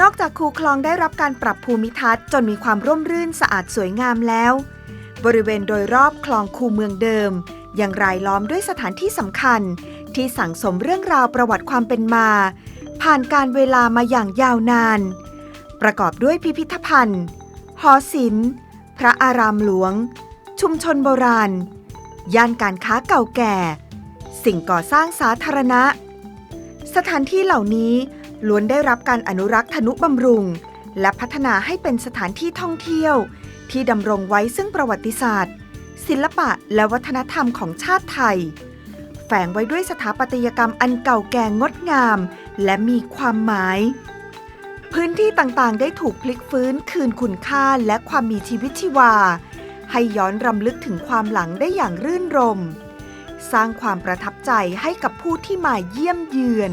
นอกจากคูคลองได้รับการปรับภูมิทัศน์จนมีความร่มรื่นสะอาดสวยงามแล้ว บริเวณโดยรอบคลองคูเมืองเดิม ยังรายล้อมด้วยสถานที่สำคัญ ที่สั่งสมเรื่องราวประวัติความเป็นมา ผ่านการเวลามาอย่างยาวนาน ประกอบด้วยพิพิธภัณฑ์ หอศิลป์ พระอารามหลวง ชุมชนโบราณ ย่านการค้าเก่าแก่ สิ่งก่อสร้างสาธารณะ สถานที่เหล่านี้ ล้วนได้รับการอนุรักษ์ธนุบำรุง และพัฒนาให้เป็นสถานที่ท่องเที่ยว ที่ดำรงไว้ซึ่งประวัติศาสตร์ ศิลปะและวัฒนธรรมของชาติไทย แฝงไว้ด้วยสถาปัตยกรรมอันเก่าแก่งดงาม และมีความหมาย พื้นที่ต่างๆ ได้ถูกพลิกฟื้นคืนคุณค่าและความมีชีวิตชีวา ให้ย้อนรำลึกถึงความหลังได้อย่างรื่นรม สร้างความประทับใจให้กับผู้ที่มาเยี่ยมเยือน